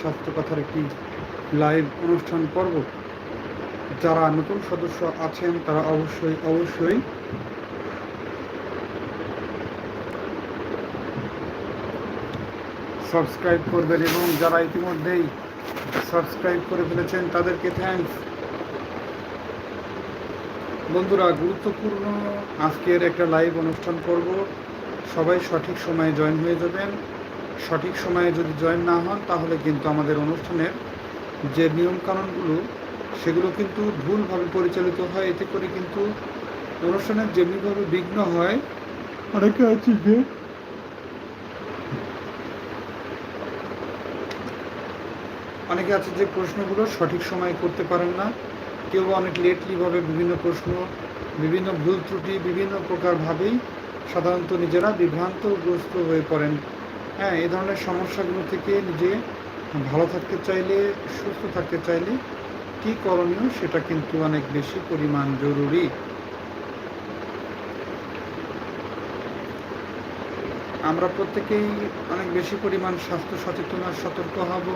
স্বাস্থ্য কথার একটি লাইভ অনুষ্ঠান পর্ব। যারা নতুন সদস্য আছেন, তারা অবশ্যই অবশ্যই সাবস্ক্রাইব করবেন এবং যারা ইতিমধ্যেই সাবস্ক্রাইব করে ফেলেছেন, তাদেরকে থ্যাঙ্কস বন্ধুরা, গুরুত্বপূর্ণ আজকের একটা লাইভ অনুষ্ঠান করব সবাই সঠিক সময়ে জয়েন হয়ে যাবেন। সঠিক সময়ে যদি জয়েন না হন, তাহলে কিন্তু আমাদের অনুষ্ঠানের যে নিয়মকানুনগুলো, সেগুলো কিন্তু ভুলভাবে পরিচালিত হয়। এতে করে কিন্তু অনুষ্ঠানের যেমনিভাবে বিঘ্ন হয়, অনেকে আছে যে অনেকে আছে যে প্রশ্নগুলো সঠিক সময়ে করতে পারেন না। কেউ অনেক লেটলিভাবে বিভিন্ন প্রশ্ন, বিভিন্ন ভুল ত্রুটি, বিভিন্ন প্রকারভাবেই সাধারণত নিজেরা বিভ্রান্তগ্রস্ত হয়ে পড়েন। হ্যাঁ এই ধরনের সমস্যাগুলো থেকে নিজে ভালো থাকতে চাইলে, সুস্থ থাকতে চাইলে কী করণীয় সেটা কিন্তু অনেক বেশি পরিমাণ জরুরি। আমরা প্রত্যেকেই অনেক বেশি পরিমাণ স্বাস্থ্য সচেতন আর সতর্ক হব।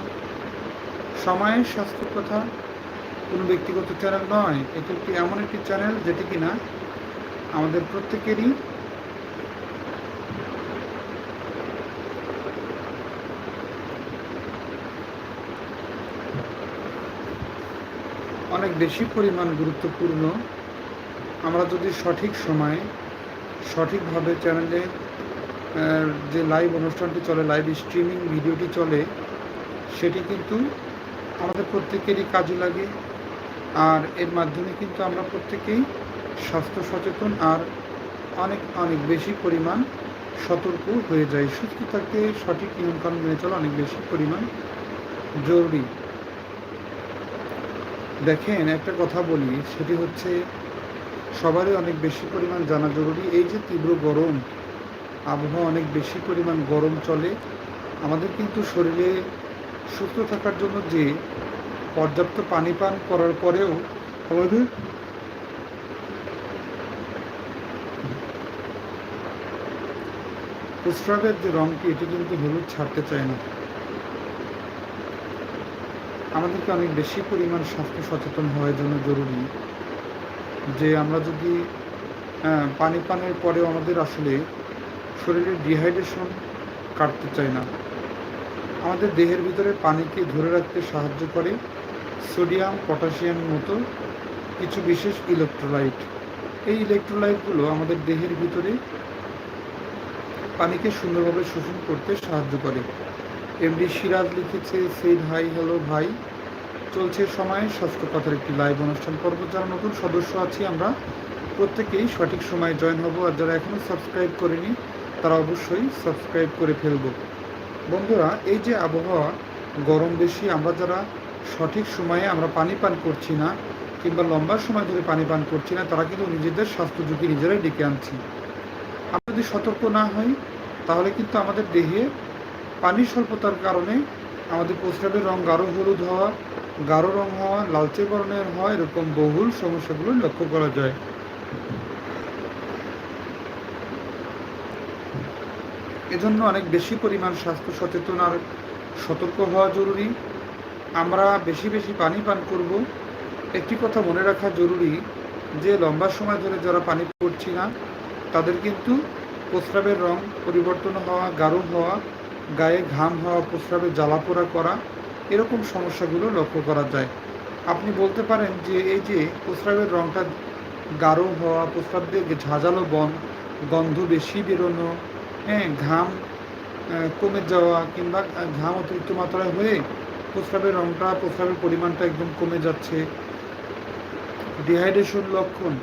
সময়ের স্বাস্থ্য কথা কোনো ব্যক্তিগত চ্যানেল নয়, এটি একটি এমন একটি চ্যানেল যেটি কিনা আমাদের প্রত্যেকেরই অনেক বেশি পরিমাণ গুরুত্বপূর্ণ। আমরা যদি সঠিক সময়ে, সঠিকভাবে চ্যানেলে যে লাইভ অনুষ্ঠানটি চলে লাইভ স্ট্রিমিং ভিডিওটি চলে, সেটি কিন্তু আমাদের প্রত্যেকেরই কাজে লাগে। আর এর মাধ্যমে কিন্তু আমরা প্রত্যেকেই স্বাস্থ্য সচেতন আর অনেক অনেক বেশি পরিমাণ সতর্ক হয়ে যায় সুস্থ থাকতে সঠিক নিয়মকানুন মেনে চলা অনেক বেশি পরিমাণ জরুরি। দেখেন, একটা কথা বলি, সেটি হচ্ছে সবারই অনেক বেশি পরিমাণ জানা জরুরি। এই যে তীব্র গরম, আবহাওয়া অনেক বেশি পরিমাণ গরম চলে, আমাদের কিন্তু শরীরে সুস্থ থাকার জন্য যে পর্যাপ্ত পানি পান করার পরেও আমাদের প্রস্রাবের যে রঙটি এটি কিন্তু হলুদ ছাড়তে চায় না। আমাদেরকে অনেক বেশি পরিমাণ স্বাস্থ্য সচেতন হওয়ার জন্য জরুরি যে আমরা যদি আহ, পানি পানের পরেও আমাদের আসলে শরীরের ডিহাইড্রেশন কাটতে চাই না। আমাদের দেহের ভিতরে পানিকে ধরে রাখতে সাহায্য করে সোডিয়াম পটাশিয়াম মতো কিছু বিশেষ ইলেকট্রোলাইট। এই ইলেকট্রোলাইটগুলো আমাদের দেহের ভিতরে পানিকে সুন্দরভাবে শোষণ করতে সাহায্য করে। এমডি সিরাজ লিখেছে সেড হাই হ্যালো ভাই। চলছে সময়ে, স্বাস্থ্য কথার একটি লাইভ অনুষ্ঠান পর্ব। যারা নতুন সদস্য আছি আমরা, প্রত্যেকেই সঠিক সময়ে জয়েন হব। আর যারা এখনও সাবস্ক্রাইব করেনি, তারা অবশ্যই সাবস্ক্রাইব করে ফেলব। বন্ধুরা, এই যে আবহাওয়া, গরম বেশি, আমরা যারা সঠিক সময়ে আমরা পানি পান করছি না, কিংবা লম্বা সময় ধরে পানি পান করছি না, তারা কিন্তু নিজেদের স্বাস্থ্য ঝুঁকি নিজেরাই ডেকে আনছি। আমরা যদি সতর্ক না হই, তাহলে কিন্তু আমাদের দেহে পানির স্বল্পতার কারণে আমাদের প্রস্রাবের রং গাঢ় হলুদ হওয়া, গাঢ় রং হওয়া, লালচে বর্ণের হওয়া, এরকম বহুল সমস্যাগুলো লক্ষ্য করা যায়। এজন্য অনেক বেশি পরিমাণ স্বাস্থ্য সচেতন আর সতর্ক হওয়া জরুরি। আমরা বেশি বেশি পানি পান করব। একটি কথা মনে রাখা জরুরি যে, লম্বা সময় ধরে যারা পানি পড়ছি না, তাদের কিন্তু প্রস্রাবের রং পরিবর্তন হওয়া, গাঢ় হওয়া গায়ে ঘাম হওয়া প্রস্রাবে জ্বালাপোড়া করা, এরকম সমস্যাগুলো লক্ষ্য করা যায়। আপনি বলতে পারেন যে এই যে প্রস্রাবের রংটা গাঢ় হওয়া, প্রস্রাব দিয়ে ঝাঁঝালো বন, গন্ধ বেশি বেরোনো হ্যাঁ ঘাম কমে যাওয়া কিংবা ঘাম অতিরিক্ত মাত্রায় হয়ে প্রস্রাবের রংটা, প্রস্রাবের পরিমাণটা একদম কমে যাচ্ছে। ডিহাইড্রেশন লক্ষণ।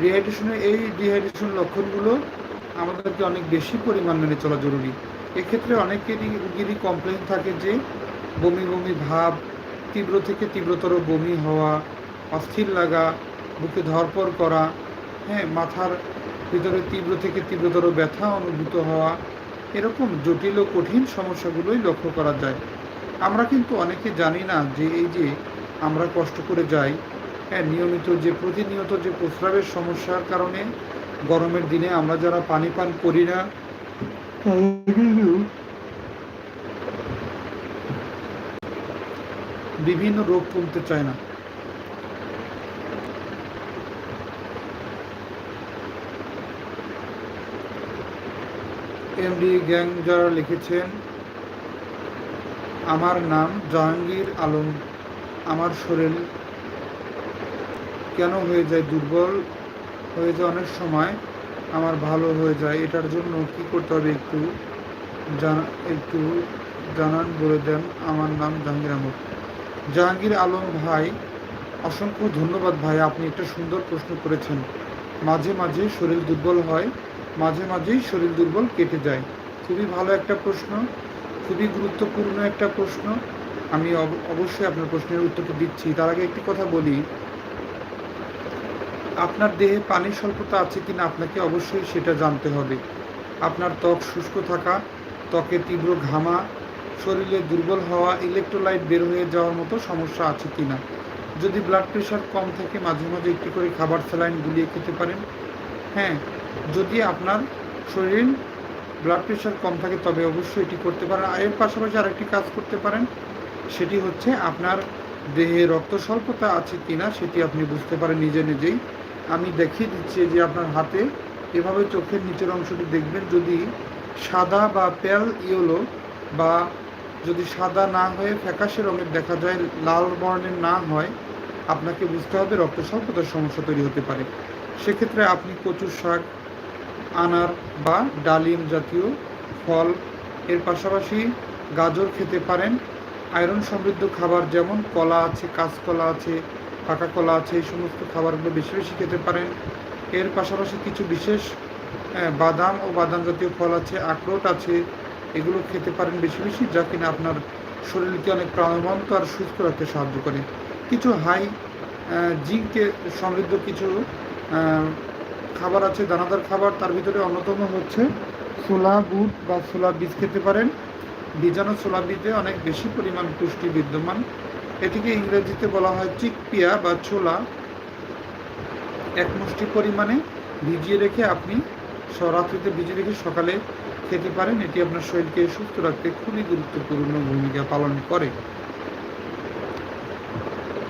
ডিহাইড্রেশনের এই ডিহাইড্রেশন লক্ষণগুলো আমাদেরকে অনেক বেশি পরিমাণ মেনে চলা জরুরি। এক্ষেত্রে অনেকেরই রুগীরই কমপ্লেন থাকে যে বমি বমি ভাব, তীব্র থেকে তীব্রতর বমি হওয়া, অস্থির লাগা, বুকে ধরপর করা হ্যাঁ মাথার ভিতরে তীব্র থেকে তীব্রতর ব্যথা অনুভূত হওয়া, এরকম জটিল ও কঠিন সমস্যাগুলোই লক্ষ্য করা যায়। আমরা কিন্তু অনেকে জানি না যে এই যে আমরা কষ্ট করে যাই হ্যাঁ নিয়মিত যে, প্রতিনিয়ত যে প্রস্রাবের সমস্যার কারণে গরমের দিনে আমরা যারা পানি পান করি না বিভিন্ন রোগ কমতে চায় না। এমডি গ্যাং যারা লিখেছেন, আমার নাম জাহাঙ্গীর আলম। আমার শরীর কেন হয়ে যায় দুর্বল? হয়ে যায় অনেক সময় আমার ভালো হয়ে যায়, এটার জন্য কি করতে হবে একটু জানা, একটু জানান, বলে দেন আমার নাম জাহাঙ্গীর আহমদ। জাহাঙ্গীর আলম ভাই, অসংখ্য ধন্যবাদ ভাই, আপনি একটা সুন্দর প্রশ্ন করেছেন। মাঝে মাঝে শরীর দুর্বল হয়, মাঝে মাঝেই শরীর দুর্বল কেটে যায়। খুবই ভালো একটা প্রশ্ন, খুবই গুরুত্বপূর্ণ একটা প্রশ্ন। আমি অব- অবশ্যই আপনার প্রশ্নের উত্তরটা দিচ্ছি। তার আগে একটি কথা বলি আপনার দেহে পানির স্বল্পতা আছে কিনা আপনাকে অবশ্যই সেটা জানতে হবে। আপনার ত্বক শুষ্ক থাকা, ত্বকে তীব্র ঘামা, শরীরে দুর্বল হওয়া ইলেকট্রোলাইট বের হয়ে যাওয়ার মতো সমস্যা আছে কিনা। যদি ব্লাড প্রেশার কম থাকে, মাঝে মাঝে একটি করে খাবার স্যালাইন গুলিয়ে খেতে পারেন। হ্যাঁ যদি আপনার শরীর ব্লাড প্রেশার কম থাকে, তবে অবশ্যই এটি করতে পারেন। আর এর পাশাপাশি আরেকটি কাজ করতে পারেন, সেটি হচ্ছে আপনার দেহে রক্ত স্বল্পতা আছে কিনা, সেটি আপনি বুঝতে পারেন নিজে নিজেই। আমি দেখিয়ে দিচ্ছি যে আপনার হাতে। এভাবে চোখের নিচের অংশটি দেখবেন, যদি সাদা বা পেল ইয়েলো বা যদি সাদা না হয়ে ফ্যাকাশে রঙের দেখা যায়, লাল বর্ণের না হয়, আপনাকে বুঝতে হবে রক্ত স্বল্পতার সমস্যা তৈরি হতে পারে। সেক্ষেত্রে আপনি কচুর শাক, আনার বা ডালিম জাতীয় ফল, এর পাশাপাশি গাজর খেতে পারেন। আয়রন সমৃদ্ধ খাবার যেমন কলা আছে, কাঁচকলা আছে পাকা কলা আছে, এই সমস্ত খাবারগুলো বেশি বেশি খেতে পারেন। এর পাশাপাশি কিছু বিশেষ বাদাম ও বাদাম জাতীয় ফল আছে, আখরোট আছে, এগুলো খেতে পারেন বেশি বেশি, যা কিনা আপনার শরীরকে অনেক প্রাণবন্ত আর সুস্থ রাখতে সাহায্য করে। কিছু হাই জিঙ্কে সমৃদ্ধ কিছু খাবার আছে, দানাদার খাবার, তার ভিতরে অন্যতম হচ্ছে ছোলা, বুট বা ছোলা বীজ খেতে পারেন। বীজানো ছোলা বীজে অনেক বেশি পরিমাণ পুষ্টি বিদ্যমান। এটিকে ইংরেজিতে বলা হয় চিকপিয়া বা ছোলা। এক মুষ্টি পরিমাণে ভিজিয়ে রেখে আপনি রাত্রিতে ভিজিয়ে রেখে সকালে খেতে পারেন। এটি আপনার শরীরকে সুস্থ রাখতে খুবই গুরুত্বপূর্ণ ভূমিকা পালন করে।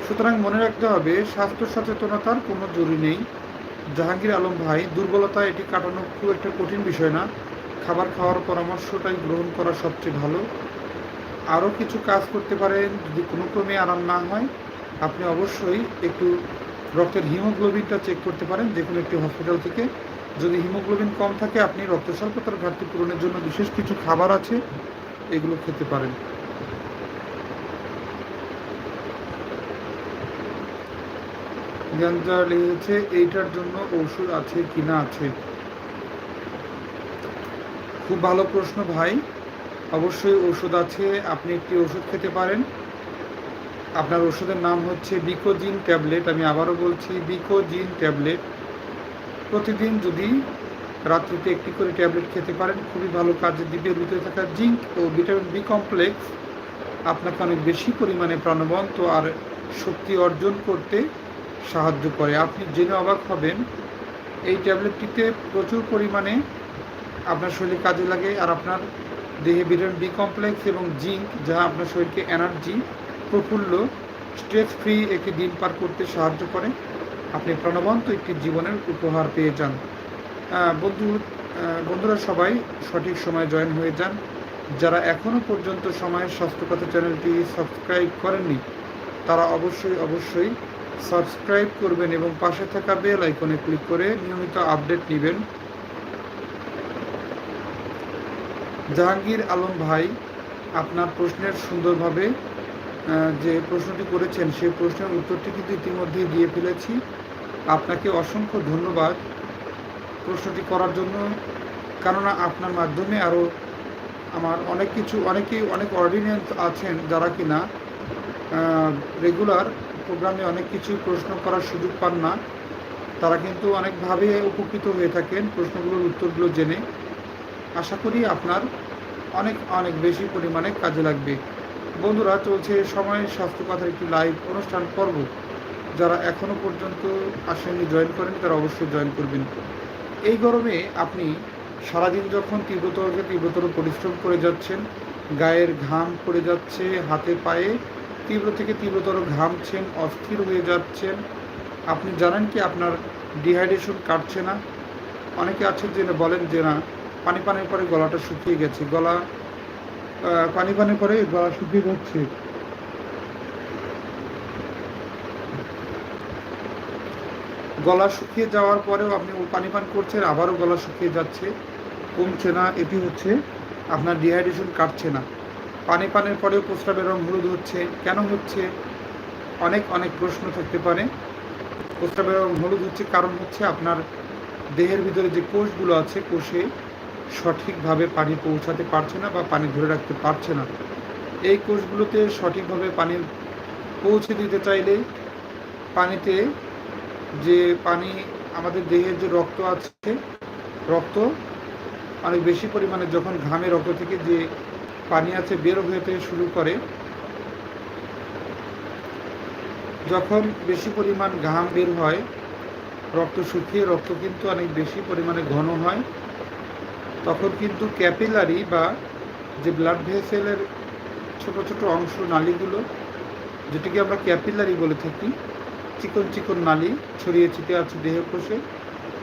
সুতরাং মনে রাখতে হবে, স্বাস্থ্য সচেতনতার কোনো জরুরি নেই। জাহাঙ্গীর আলম ভাই, দুর্বলতা এটি কাটানো খুব একটা কঠিন বিষয় না। খাবার খাওয়ার পরামর্শটাই গ্রহণ করা সবচেয়ে ভালো। আরও কিছু কাজ করতে পারেন, যদি কোনো ক্রমে আরাম না হয়, আপনি অবশ্যই একটু রক্তের হিমোগ্লোবিনটা চেক করতে পারেন, যে কোনো একটি হসপিটাল থেকে। যদি হিমোগ্লোবিন কম থাকে, আপনি রক্ত স্বল্পতার ঘাটতি পূরণের জন্য বিশেষ কিছু খাবার আছে, এগুলো খেতে পারেন। লিখেছে এইটার জন্য ওষুধ আছে কি না আছে? খুব ভালো প্রশ্ন ভাই। অবশ্যই ওষুধ আছে, আপনি একটি ওষুধ খেতে পারেন। আপনার ওষুধের নাম হচ্ছে বিকোজিন ট্যাবলেট আমি আবারও বলছি বিকোজিন ট্যাবলেট প্রতিদিন যদি রাত্রিতে একটি করে ট্যাবলেট খেতে পারেন, খুবই ভালো কাজে দিবে। ভিতরে থাকা জিঙ্ক ও ভিটামিন বি কমপ্লেক্স আপনাকে অনেক বেশি পরিমাণে প্রাণবন্ত আর শক্তি অর্জন করতে সাহায্য করে। আপনি জেনে অবাক হবেন, এই ট্যাবলেটটিতে প্রচুর পরিমাণে আপনার শরীরে কাজে লাগে আর আপনার দেহে ভিটামিন বি কমপ্লেক্স এবং জিঙ্ক যা আপনার শরীরকে এনার্জি প্রফুল্ল স্ট্রেস ফ্রি একটি দিন পার করতে সাহায্য করে। আপনি প্রাণবন্ত একটি জীবনের উপহার পেয়ে যান। বন্ধু বন্ধুরা সবাই সঠিক সময় জয়েন হয়ে যান। যারা এখনও পর্যন্ত সময়ের স্বাস্থ্যকথা চ্যানেলটি সাবস্ক্রাইব করেননি, তারা অবশ্যই অবশ্যই সাবস্ক্রাইব করবেন এবং পাশে থাকা বেল আইকনে ক্লিক করে নিয়মিত আপডেট নেবেন। জাহাঙ্গীর আলম ভাই, আপনার প্রশ্নের সুন্দরভাবে যে প্রশ্নটি করেছেন সেই প্রশ্নের উত্তরটি কিন্তু ইতিমধ্যেই দিয়ে ফেলেছি। আপনাকে অসংখ্য ধন্যবাদ প্রশ্নটি করার জন্য, কেননা আপনার মাধ্যমে আরও আমার অনেক কিছু, অনেকেই, অনেক অর্ডিনেন্স আছেন যারা কিনা রেগুলার প্রোগ্রামে অনেক কিছু প্রশ্ন করার সুযোগ পান না। তারা কিন্তু অনেকভাবে উপকৃত হয়ে থাকেন প্রশ্নগুলোর উত্তরগুলো জেনে। আশা করি আপনার অনেক অনেক বেশি পরিমাণে কাজে লাগবে। বন্ধুরা, চলছে সময়ের স্বাস্থ্য কথার একটি লাইভ অনুষ্ঠান পর্ব। যারা এখনও পর্যন্ত আসেননি জয়েন করেন তারা অবশ্যই জয়েন করবেন। এই গরমে আপনি সারাদিন যখন তীব্রতরকে তীব্রতর পরিশ্রম করে যাচ্ছেন, গায়ের ঘাম পড়ে যাচ্ছে, হাতে পায়ে তীব্র থেকে তীব্রতর ঘামছেন অস্থির হয়ে যাচ্ছেন, আপনি জানেন কি আপনার ডিহাইড্রেশন কাটছে না? অনেকে আছেন যে বলেন যে না পানি পানের পরে গলাটা শুকিয়ে গেছে। গলা পানি পানের পরে গলা শুকিয়ে যাচ্ছে। গলা শুকিয়ে যাওয়ার পরেও আপনি পানি পান করছেন, আবারও গলা শুকিয়ে যাচ্ছে। কমছে না, এটি হচ্ছে আপনার ডিহাইড্রেশন কাটছে না। পানি পানের পরেও প্রস্রাবের রং হলুদ হচ্ছে। কেন হচ্ছে? অনেক অনেক প্রশ্ন থাকতে পারে। প্রস্রাবের রং হলুদ হচ্ছে কারণ হচ্ছে আপনার দেহের ভিতরে যে কোষগুলো আছে, কোষে সঠিকভাবে পানি পৌঁছাতে পারছে না বা পানি ধরে রাখতে পারছে না। এই কোষগুলোতে সঠিকভাবে পানি পৌঁছে দিতে চাইলে পানিতে যে পানি আমাদের দেহের যে রক্ত আছে, রক্ত অনেক বেশি পরিমাণে যখন ঘামে রক্ত থেকে যে পানি আছে বের হতে শুরু করে, যখন বেশি পরিমাণ ঘাম বের হয়, রক্ত শুকিয়ে রক্ত কিন্তু অনেক বেশি পরিমাণে ঘন হয়। তখন কিন্তু ক্যাপিলারি বা যে ব্লাড ভেসেলের ছোট ছোট অংশ নালীগুলো, যেটাকে আমরা ক্যাপিলারি বলে থাকি, চিকন চিকন নালী, ছড়িয়ে ছিটিয়ে আছে দেহ কোষে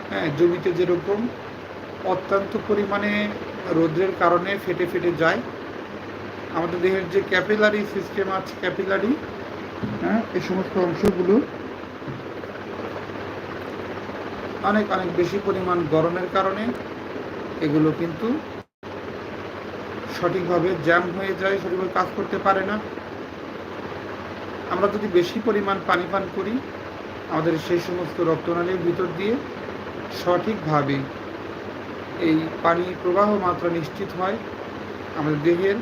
হ্যাঁ জমিতে যেরকম অত্যন্ত পরিমাণে রোদ্রের কারণে ফেটে ফেটে যায়। আমাদের দেহের যে ক্যাপিলারি সিস্টেম আছে, ক্যাপিলারি হ্যাঁ এ সমস্ত অংশগুলো অনেক অনেক বেশি পরিমাণ গরমের কারণে এগুলো কিন্তু সঠিকভাবে জ্যাম হয়ে যায়, সঠিকভাবে কাজ করতে পারে না। আমরা যদি বেশি পরিমাণ পানি পান করি, আমাদের সেই সমস্ত রক্তনালীর ভিতর দিয়ে সঠিকভাবে এই পানি প্রবাহ মাত্রা নিশ্চিত হয়। আমাদের দেহের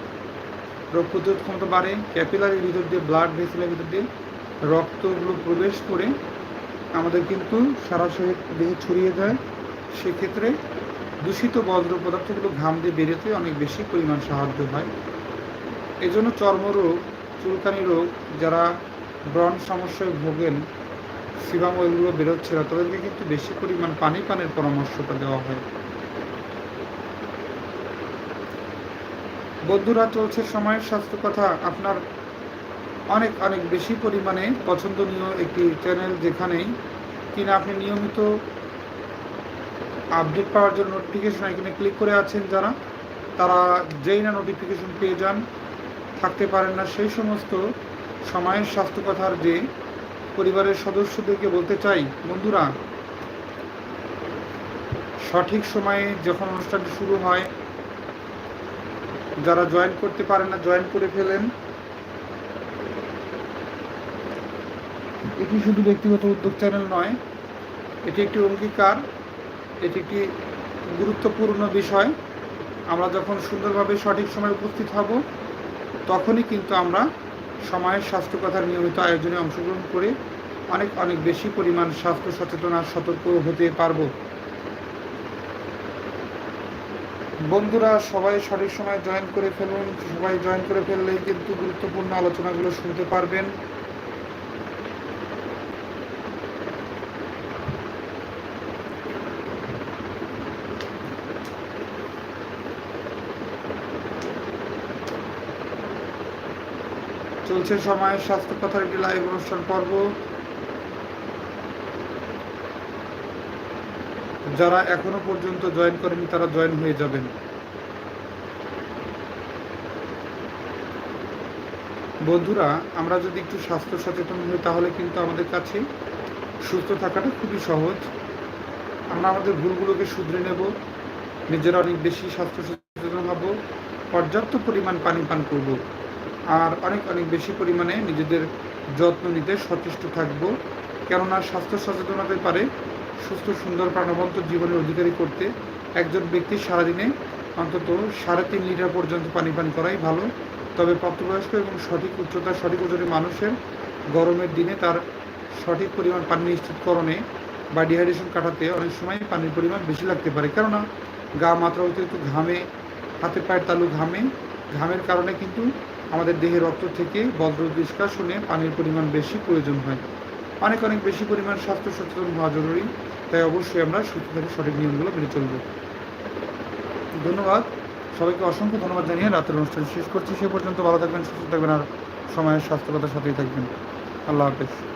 রোগ প্রতিরোধ ক্ষমতা বাড়ে ক্যাপিলারির ভিতর দিয়ে ব্লাড ভেসেলের ভিতর দিয়ে রক্তগুলো প্রবেশ করে আমাদের কিন্তু সারা শরীর দেহে ছড়িয়ে যায়। সেক্ষেত্রে দূষিত বজ্র পদার্থগুলো ঘাম দিয়ে বেরোতে অনেক বেশি পরিমাণ সাহায্য হয়। এজন্য চর্মরোগ, চুলকানি রোগ, যারা ব্রণ সমস্যায় ভোগেন, সিবাম ওইগুলো বেরোচ্ছে না, তাদেরকে কিন্তু বেশি পরিমাণ পানি পানের পরামর্শটা দেওয়া হয়। বন্ধুরা, চলছে সময়ের স্বাস্থ্য কথা। আপনার অনেক অনেক বেশি পরিমাণে পছন্দনীয় একটি চ্যানেল যেখানেই কিনা আপনি নিয়মিত আপডেট পাওয়ার জন্য নোটিফিকেশন এখানে ক্লিক করে আছেন যারা, তারা যেই না নোটিফিকেশন পেয়ে যান, থাকতে পারেন না। সেই সমস্ত সময়ের স্বাস্থ্য কথার যে পরিবারের সদস্যদেরকে বলতে চাই, বন্ধুরা, সঠিক সময়ে যখন অনুষ্ঠানটি শুরু হয়, যারা জয়েন করতে পারেন না জয়েন করে ফেলেন। এটি শুধু ব্যক্তিগত উদ্যোগ চ্যানেল নয়, এটি একটি অঙ্গীকার। এটি একটি গুরুত্বপূর্ণ বিষয়। আমরা যখন সুন্দরভাবে সঠিক সময় উপস্থিত হব, তখনই কিন্তু আমরা সময়ের স্বাস্থ্য কথার নিয়মিত আয়োজনে অংশগ্রহণ করে অনেক অনেক বেশি পরিমাণ স্বাস্থ্য সচেতন আর সতর্ক হতে পারব। বন্ধুরা, সবাই সঠিক সময় জয়েন করে ফেলুন। সবাই জয়েন করে ফেললেই কিন্তু গুরুত্বপূর্ণ আলোচনাগুলো শুনতে পারবেন। চলছে সময়ের স্বাস্থ্য কথার একটি লাইভ অনুষ্ঠান পর্ব। যারা এখনও পর্যন্ত জয়েন করেনি, তারা জয়েন হয়ে যাবেন। বন্ধুরা, আমরা যদি একটু স্বাস্থ্য সচেতন হই, তাহলে কিন্তু আমাদের কাছে সুস্থ থাকাটা খুবই সহজ। আমরা আমাদের ভুলগুলোকে শুধরে নেব, নিজেরা অনেক বেশি স্বাস্থ্য সচেতন হব, পর্যাপ্ত পরিমাণ পানি পান করব। আর অনেক অনেক বেশি পরিমাণে নিজেদের যত্ন নিতে সচেষ্ট থাকব। কেননা স্বাস্থ্য সচেতনতার পারে, সুস্থ, সুন্দর, প্রাণবন্ত জীবনের অধিকারী করতে। একজন ব্যক্তি সারাদিনে অন্তত সাড়ে তিন লিটার পর্যন্ত পানি পান করাই ভালো। তবে প্রাপ্তবয়স্ক এবং সঠিক উচ্চতা সঠিক ওজনের মানুষের গরমের দিনে তার সঠিক পরিমাণ পানি নিশ্চিতকরণে বা ডিহাইড্রেশন কাটাতে অনেক সময় পানির পরিমাণ বেশি লাগতে পারে। কেননা গা মাত্রা অতিরিক্ত ঘামে হাতে পায়ের তালু ঘামে। ঘামের কারণে কিন্তু আমাদের দেহে রক্ত থেকে বজ্র নিষ্কাশনে পানির পরিমাণ বেশি প্রয়োজন হয়। অনেক অনেক বেশি পরিমাণ স্বাস্থ্য সচেতন হওয়া জরুরি, তাই অবশ্যই আমরা সুস্থ থেকে সঠিক নিয়মগুলো মেনে চলব। ধন্যবাদ। সবাইকে অসংখ্য ধন্যবাদ জানিয়ে রাতের অনুষ্ঠান শেষ করছি। সে পর্যন্ত ভালো থাকবেন, সুস্থ থাকবেন আর সময়ের স্বাস্থ্যকতার সাথেই থাকবেন। আল্লাহ হাফেজ।